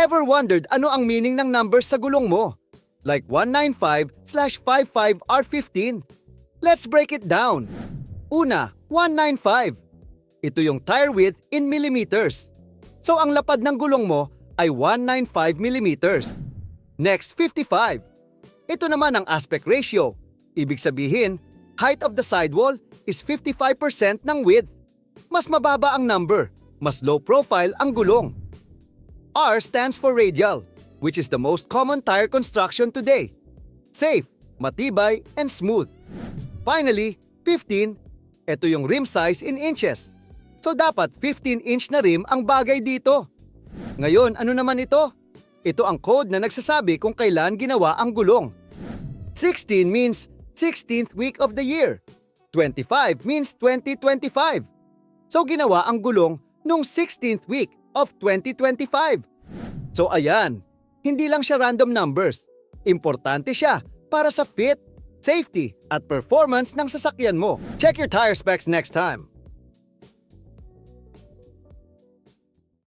Ever wondered ano ang meaning ng numbers sa gulong mo? Like 195 slash 55 R15. Let's break it down. Una, 195. Ito yung tire width in millimeters. So ang lapad ng gulong mo ay 195 millimeters. Next, 55. Ito naman ang aspect ratio. Ibig sabihin, height of the sidewall is 55% ng width. Mas mababa ang number, mas low profile ang gulong. R stands for radial, which is the most common tire construction today. Safe, matibay, and smooth. Finally, 15. Ito yung rim size in inches. So dapat 15-inch na rim ang bagay dito. Ngayon, ano naman ito? Ito ang code na nagsasabi kung kailan ginawa ang gulong. 16 means 16th week of the year. 25 means 2025. So ginawa ang gulong nung 16th week of 2025. So ayan, hindi lang siya random numbers. Importante siya para sa fit, safety at performance ng sasakyan mo. Check your tire specs next time.